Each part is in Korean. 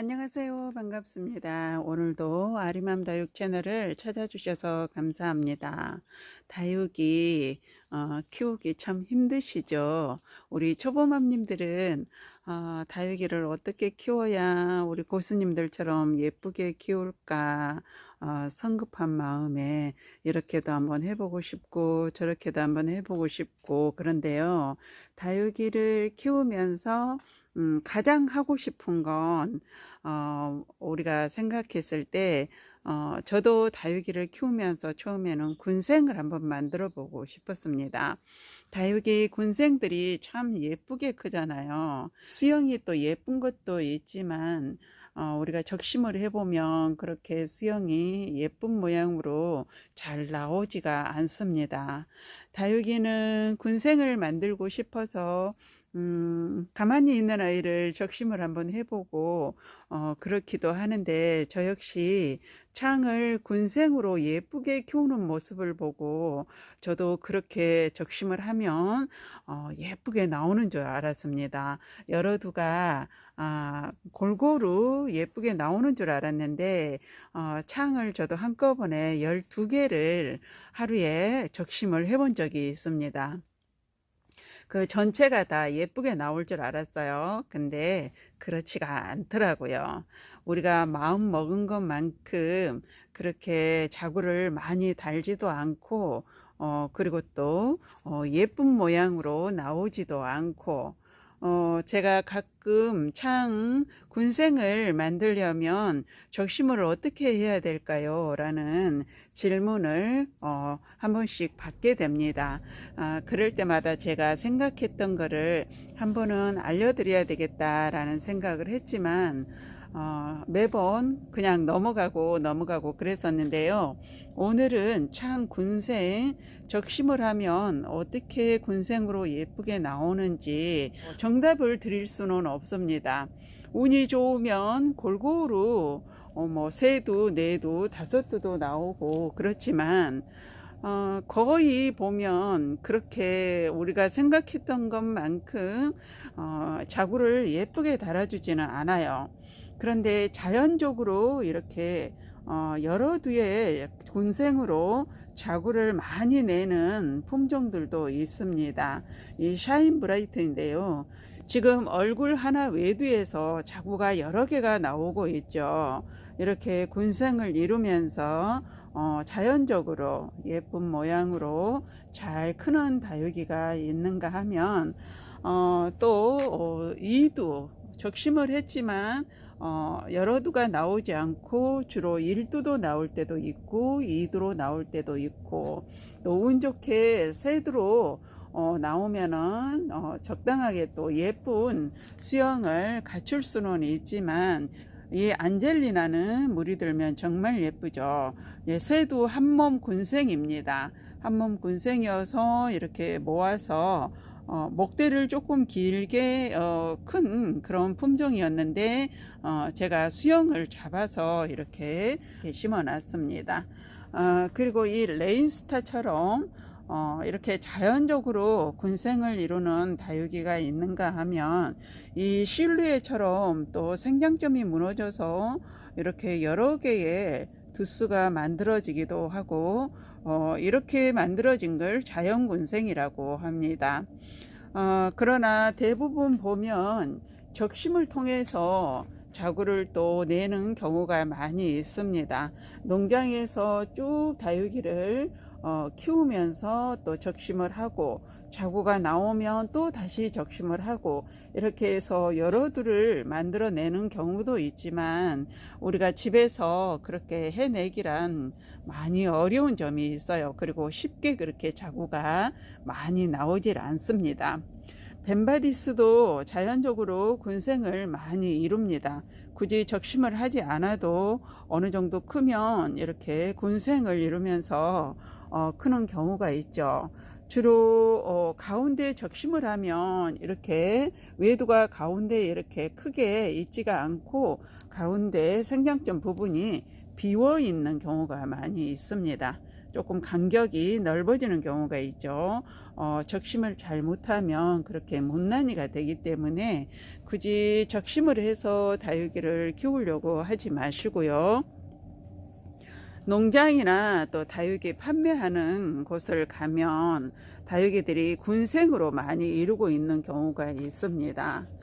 안녕하세요. 반갑습니다. 오늘도 아리맘 다육 채널을 찾아주셔서 감사합니다. 다육이 어, 키우기 참 힘드시죠? 우리 초보맘님들은 어, 다육이를 어떻게 키워야 우리 고수님들처럼 예쁘게 키울까 어, 성급한 마음에 이렇게도 한번 해보고 싶고 저렇게도 한번 해보고 싶고 그런데요. 다육이를 키우면서 음, 가장 하고 싶은 건, 어, 우리가 생각했을 때, 어, 저도 다육이를 키우면서 처음에는 군생을 한번 만들어 보고 싶었습니다. 다육이 군생들이 참 예쁘게 크잖아요. 수영이 또 예쁜 것도 있지만, 어, 우리가 적심을 해보면 그렇게 수영이 예쁜 모양으로 잘 나오지가 않습니다. 다육이는 군생을 만들고 싶어서 음, 가만히 있는 아이를 적심을 한번 해보고, 어, 그렇기도 하는데, 저 역시 창을 군생으로 예쁘게 키우는 모습을 보고, 저도 그렇게 적심을 하면, 어, 예쁘게 나오는 줄 알았습니다. 여러 두가, 아, 골고루 예쁘게 나오는 줄 알았는데, 어, 창을 저도 한꺼번에 12개를 하루에 적심을 해본 적이 있습니다. 그 전체가 다 예쁘게 나올 줄 알았어요. 근데 그렇지가 않더라고요. 우리가 마음 먹은 것만큼 그렇게 자구를 많이 달지도 않고, 어, 그리고 또, 어, 예쁜 모양으로 나오지도 않고, 어, 제가 가끔 창 군생을 만들려면 적심을 어떻게 해야 될까요? 라는 질문을 어, 한 번씩 받게 됩니다. 아, 그럴 때마다 제가 생각했던 거를 한 번은 알려드려야 되겠다라는 생각을 했지만 어, 매번 그냥 넘어가고 넘어가고 그랬었는데요. 오늘은 참 군생 적심을 하면 어떻게 군생으로 예쁘게 나오는지 정답을 드릴 수는 없습니다. 운이 좋으면 골고루 어, 뭐 세두, 네두, 다섯두도 나오고 그렇지만 어, 거의 보면 그렇게 우리가 생각했던 것만큼 어, 자구를 예쁘게 달아주지는 않아요. 그런데 자연적으로 이렇게 어, 여러 두의 군생으로 자구를 많이 내는 품종들도 있습니다. 이 샤인 브라이트인데요. 지금 얼굴 하나 외두에서 자구가 여러 개가 나오고 있죠. 이렇게 군생을 이루면서 어, 자연적으로 예쁜 모양으로 잘 크는 다육이가 있는가 하면 어, 또 어, 이두 적심을 했지만 어, 여러 두가 나오지 않고 주로 1두도 나올 때도 있고 2두로 나올 때도 있고 또 운 좋게 세두로 어, 나오면은 어, 적당하게 또 예쁜 수영을 갖출 수는 있지만 이 안젤리나는 물이 들면 정말 예쁘죠. 예, 새도 한몸 군생입니다. 한몸 군생이어서 이렇게 모아서 어, 목대를 조금 길게 어, 큰 그런 품종이었는데 어, 제가 수영을 잡아서 이렇게, 이렇게 심어 놨습니다. 어, 그리고 이 레인스타처럼 어, 이렇게 자연적으로 군생을 이루는 다육이가 있는가 하면 이 실루엣처럼 또 생장점이 무너져서 이렇게 여러 개의 두수가 만들어지기도 하고 어, 이렇게 만들어진 걸 자연군생이라고 합니다. 어, 그러나 대부분 보면 적심을 통해서 자구를 또 내는 경우가 많이 있습니다. 농장에서 쭉 다육이를 어, 키우면서 또 적심을 하고 자구가 나오면 또 다시 적심을 하고 이렇게 해서 여러 두를 만들어내는 경우도 있지만 우리가 집에서 그렇게 해내기란 많이 어려운 점이 있어요. 그리고 쉽게 그렇게 자구가 많이 나오질 않습니다. 벤바디스도 자연적으로 군생을 많이 이룹니다. 굳이 적심을 하지 않아도 어느 정도 크면 이렇게 군생을 이루면서 어, 크는 경우가 있죠. 주로 어, 가운데 적심을 하면 이렇게 외두가 가운데 이렇게 크게 있지가 않고 가운데 생장점 부분이 비워 있는 경우가 많이 있습니다. 조금 간격이 넓어지는 경우가 있죠. 어, 적심을 잘못하면 그렇게 못난이가 되기 때문에 굳이 적심을 해서 다육이를 키우려고 하지 마시고요. 농장이나 또 다육이 판매하는 곳을 가면 다육이들이 군생으로 많이 이루고 있는 경우가 있습니다.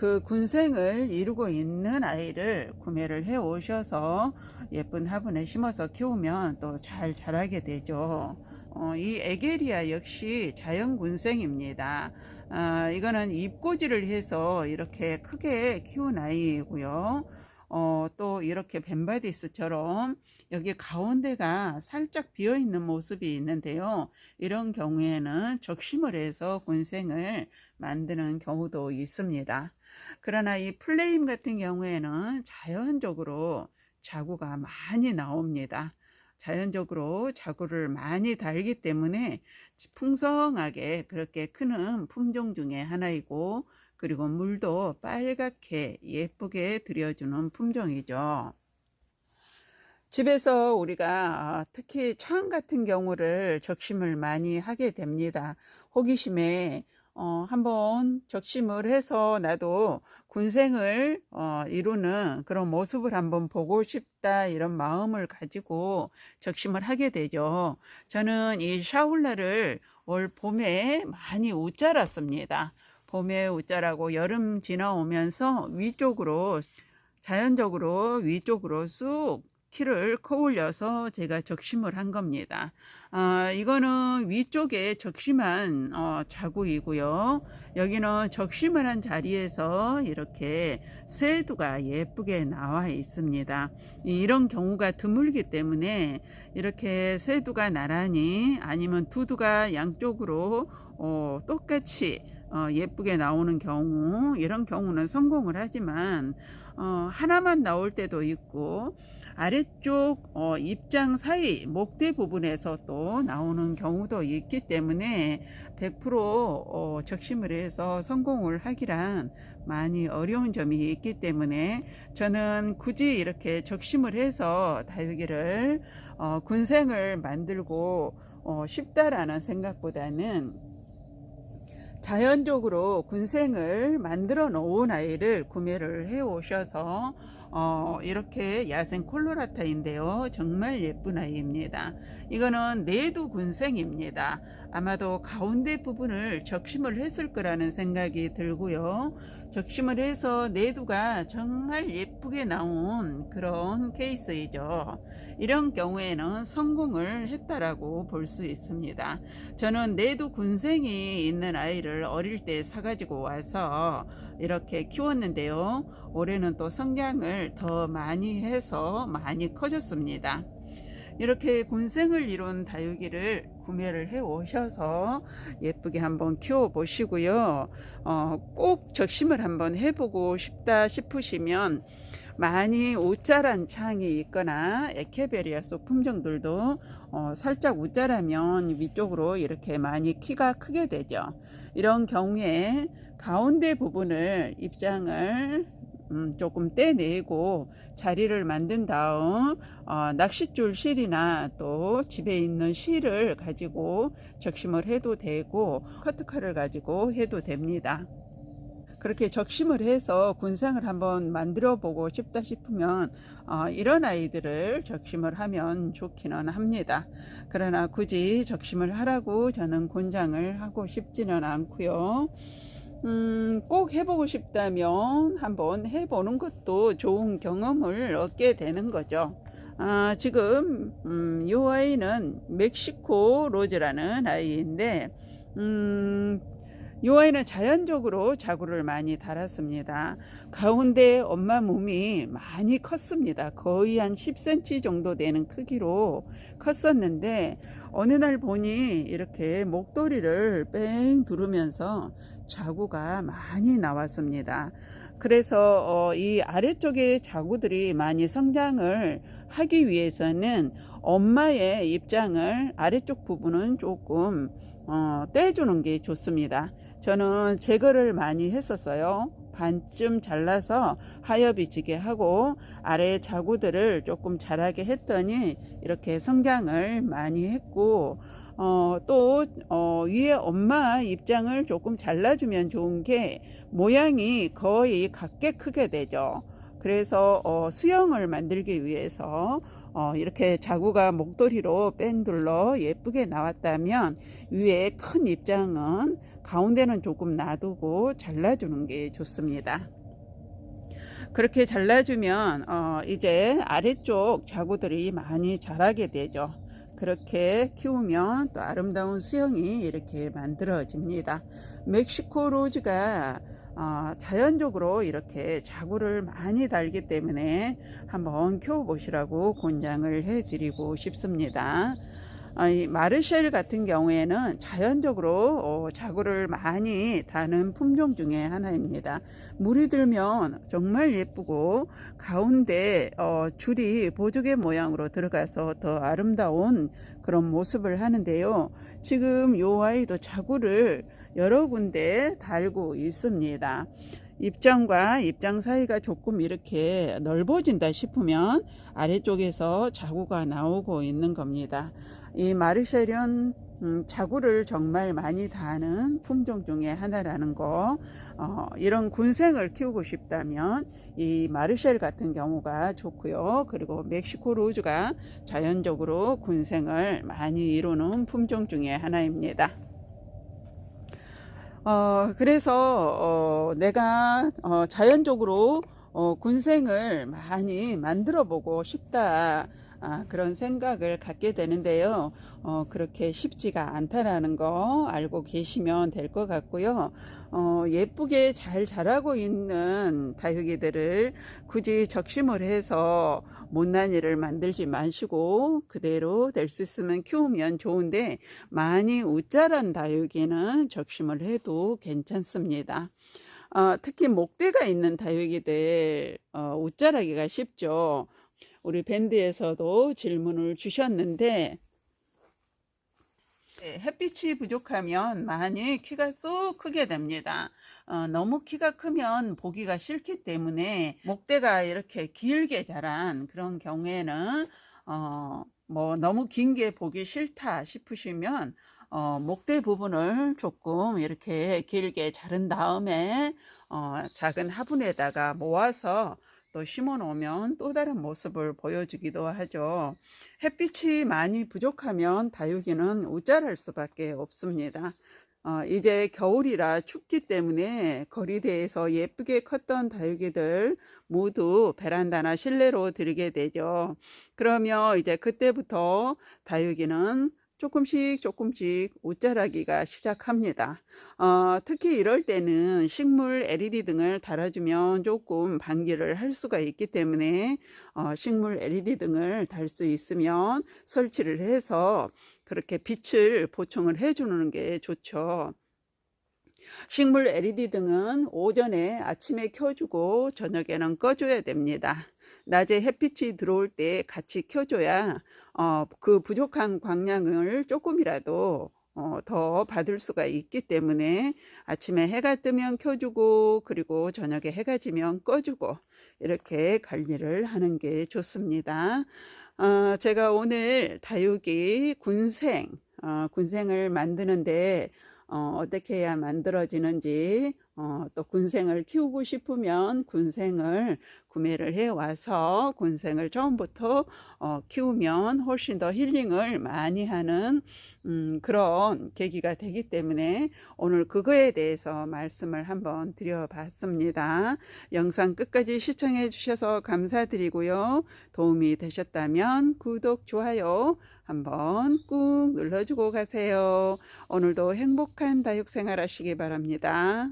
그 군생을 이루고 있는 아이를 구매를 해 오셔서 예쁜 화분에 심어서 키우면 또 잘 자라게 되죠. 어, 이 에게리아 역시 자연 군생입니다. 아, 이거는 잎꽂이를 해서 이렇게 크게 키운 아이이고요. 어, 또 이렇게 벤바디스처럼 여기 가운데가 살짝 비어 있는 모습이 있는데요. 이런 경우에는 적심을 해서 군생을 만드는 경우도 있습니다. 그러나 이 플레임 같은 경우에는 자연적으로 자구가 많이 나옵니다. 자연적으로 자구를 많이 달기 때문에 풍성하게 그렇게 크는 품종 중에 하나이고 그리고 물도 빨갛게 예쁘게 들여주는 품종이죠. 집에서 우리가 특히 창 같은 경우를 적심을 많이 하게 됩니다. 호기심에 어, 한번 적심을 해서 나도 군생을 어, 이루는 그런 모습을 한번 보고 싶다 이런 마음을 가지고 적심을 하게 되죠. 저는 이 샤울라를 올 봄에 많이 웃자랐습니다. 봄에 웃자라고 여름 지나오면서 위쪽으로 자연적으로 위쪽으로 쑥 키를 커올려서 제가 적심을 한 겁니다. 아, 이거는 위쪽에 적심한 어, 자구이고요. 여기는 적심을 한 자리에서 이렇게 새두가 예쁘게 나와 있습니다. 이런 경우가 드물기 때문에 이렇게 새두가 나란히 아니면 두두가 양쪽으로 어, 똑같이 어, 예쁘게 나오는 경우 이런 경우는 성공을 하지만 어, 하나만 나올 때도 있고 아래쪽 어, 입장 사이 목대 부분에서 또 나오는 경우도 있기 때문에 100% 어, 적심을 해서 성공을 하기란 많이 어려운 점이 있기 때문에 저는 굳이 이렇게 적심을 해서 다육이를 어, 군생을 만들고 어, 쉽다라는 생각보다는 자연적으로 군생을 만들어 놓은 아이를 구매를 해 오셔서 어, 이렇게 야생 콜로라타인데요. 정말 예쁜 아이입니다. 이거는 내두 군생입니다. 아마도 가운데 부분을 적심을 했을 거라는 생각이 들고요. 적심을 해서 내두가 정말 예쁘게 나온 그런 케이스이죠. 이런 경우에는 성공을 했다라고 볼 수 있습니다. 저는 내두 군생이 있는 아이를 어릴 때 사가지고 와서 이렇게 키웠는데요. 올해는 또 성장을 더 많이 해서 많이 커졌습니다. 이렇게 군생을 이룬 다육이를 구매를 해 오셔서 예쁘게 한번 키워 보시고요. 어, 꼭 적심을 한번 해보고 싶다 싶으시면 많이 옷자란 창이 있거나 에케베리아 속 품종들도 어, 살짝 웃자라면 위쪽으로 이렇게 많이 키가 크게 되죠. 이런 경우에 가운데 부분을 입장을 음, 조금 떼내고 자리를 만든 다음 어, 낚싯줄 실이나 또 집에 있는 실을 가지고 적심을 해도 되고 커트칼을 가지고 해도 됩니다. 그렇게 적심을 해서 군생을 한번 만들어 보고 싶다 싶으면 어, 이런 아이들을 적심을 하면 좋기는 합니다. 그러나 굳이 적심을 하라고 저는 권장을 하고 싶지는 않고요. 음, 꼭 해보고 싶다면 한번 해보는 것도 좋은 경험을 얻게 되는 거죠. 아, 지금 음, 이 아이는 멕시코 로즈라는 아이인데 음, 이 아이는 자연적으로 자구를 많이 달았습니다. 가운데 엄마 몸이 많이 컸습니다. 거의 한 10cm 정도 되는 크기로 컸었는데 어느 날 보니 이렇게 목도리를 뺑 두르면서 자구가 많이 나왔습니다. 그래서 어, 이 아래쪽에 자구들이 많이 성장을 하기 위해서는 엄마의 입장을 아래쪽 부분은 조금 어, 떼주는 게 좋습니다. 저는 제거를 많이 했었어요. 반쯤 잘라서 하엽이 지게 하고 아래 자구들을 조금 자라게 했더니 이렇게 성장을 많이 했고 어, 또 어, 위에 엄마 입장을 조금 잘라주면 좋은 게 모양이 거의 같게 크게 되죠. 그래서 어, 수영을 만들기 위해서 어, 이렇게 자구가 목도리로 뺑둘러 예쁘게 나왔다면 위에 큰 입장은 가운데는 조금 놔두고 잘라주는 게 좋습니다. 그렇게 잘라주면 어, 이제 아래쪽 자구들이 많이 자라게 되죠. 그렇게 키우면 또 아름다운 수영이 이렇게 만들어집니다. 멕시코 로즈가 어, 자연적으로 이렇게 자구를 많이 달기 때문에 한번 키워보시라고 권장을 해드리고 싶습니다. 이 마르쉘 같은 경우에는 자연적으로 어, 자구를 많이 다는 품종 중에 하나입니다. 물이 들면 정말 예쁘고 가운데 어, 줄이 보조개 모양으로 들어가서 더 아름다운 그런 모습을 하는데요. 지금 요 아이도 자구를 여러 군데 달고 있습니다. 입장과 입장 사이가 조금 이렇게 넓어진다 싶으면 아래쪽에서 자구가 나오고 있는 겁니다. 이 마르셀은 음, 자구를 정말 많이 다는 품종 중에 하나라는 거 어, 이런 군생을 키우고 싶다면 이 마르셀 같은 경우가 좋고요 그리고 멕시코 로즈가 자연적으로 군생을 많이 이루는 품종 중에 하나입니다 어, 그래서 어, 내가 어, 자연적으로 어, 군생을 많이 만들어 보고 싶다. 아, 그런 생각을 갖게 되는데요. 어, 그렇게 쉽지가 않다라는 거 알고 계시면 될 것 같고요. 어, 예쁘게 잘 자라고 있는 다육이들을 굳이 적심을 해서 못난 일을 만들지 마시고 그대로 될 수 있으면 키우면 좋은데 많이 웃자란 다육이는 적심을 해도 괜찮습니다. 어, 특히 목대가 있는 다육이들 어, 웃자라기가 쉽죠. 우리 밴드에서도 질문을 주셨는데 네, 햇빛이 부족하면 많이 키가 쏙 크게 됩니다. 어, 너무 키가 크면 보기가 싫기 때문에 목대가 이렇게 길게 자란 그런 경우에는 어, 뭐 너무 긴 게 보기 싫다 싶으시면 어, 목대 부분을 조금 이렇게 길게 자른 다음에 어, 작은 화분에다가 모아서 또 심어 놓으면 또 다른 모습을 보여주기도 하죠. 햇빛이 많이 부족하면 다육이는 우짤할 수밖에 없습니다. 어, 이제 겨울이라 춥기 때문에 거리대에서 예쁘게 컸던 다육이들 모두 베란다나 실내로 들이게 되죠. 그러면 이제 그때부터 다육이는 조금씩 조금씩 옷자라기가 시작합니다. 어, 특히 이럴 때는 식물 LED 등을 달아주면 조금 방기를 할 수가 있기 때문에 어, 식물 LED 등을 달 수 있으면 설치를 해서 그렇게 빛을 보충을 해주는 게 좋죠. 식물 LED 등은 오전에 아침에 켜주고 저녁에는 꺼줘야 됩니다. 낮에 햇빛이 들어올 때 같이 켜줘야 어, 그 부족한 광량을 조금이라도 어, 더 받을 수가 있기 때문에 아침에 해가 뜨면 켜주고 그리고 저녁에 해가 지면 꺼주고 이렇게 관리를 하는 게 좋습니다. 어, 제가 오늘 다육이 군생 어, 군생을 만드는데 어, 어떻게 해야 만들어지는지 어, 또 군생을 키우고 싶으면 군생을 구매를 해 와서 군생을 처음부터 어, 키우면 훨씬 더 힐링을 많이 하는 음, 그런 계기가 되기 때문에 오늘 그거에 대해서 말씀을 한번 드려봤습니다. 영상 끝까지 시청해 주셔서 감사드리고요. 도움이 되셨다면 구독, 좋아요 한번 꾹 눌러주고 가세요. 오늘도 행복한 다육생활 하시기 바랍니다.